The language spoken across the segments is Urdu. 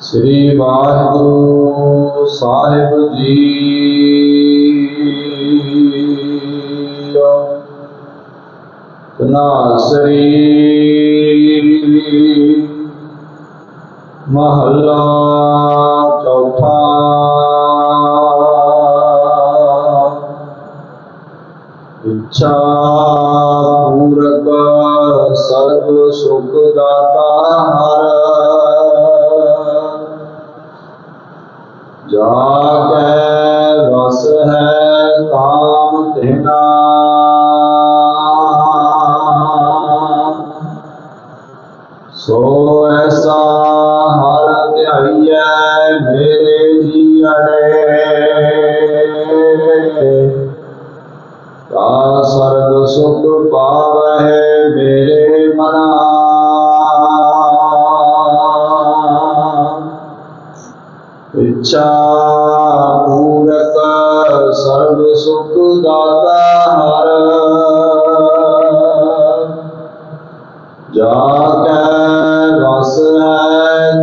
ਸ੍ਰੀ ਵਾਹਿਗੁਰੂ ਸਾਹਿਬ ਜੀ ਤਨਾਸਰੀ ਮਹੱਲਾ ਚੌਥਾ ਇੱਛਾ ਪੂਰਕ ਸਰਬ ਸੁਖ ਦਾਤਾ ਹਰ ਜਾ ਕੈ ਵਸ ਹੈ ਕਾਮ ਤੇਨਾ پورک سروس داتا ہر جا کے رس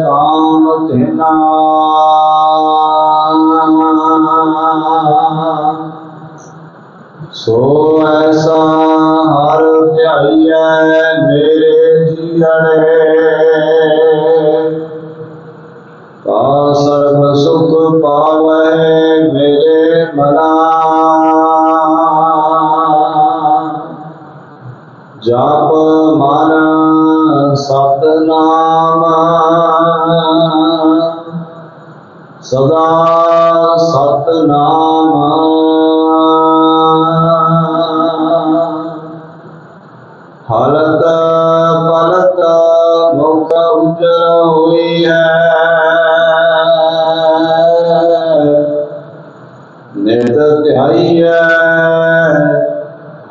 کا تنا سو ایسا ہر دیا ہے میرے جیڑ ਮਨਾ। ਜਪ ਮਨ ਸਤਨਾਮ ਸਦਾ ਸਤਨਾਮ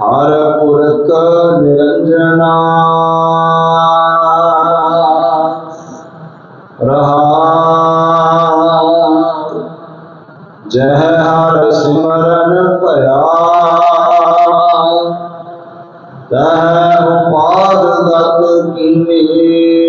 ہر پورک نرجنا رہا جنہر سمرن پیا گت ک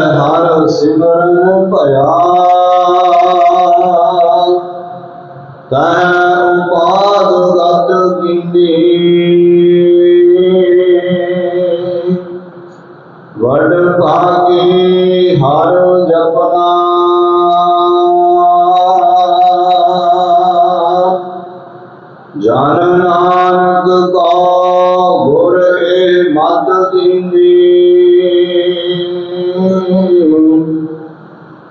ہر سمرن پیا تین اپاد رد کینے وڈ پاگی ہر جپنا جان نانک کا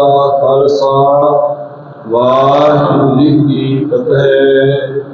کا خالصہ واحد کی فتح۔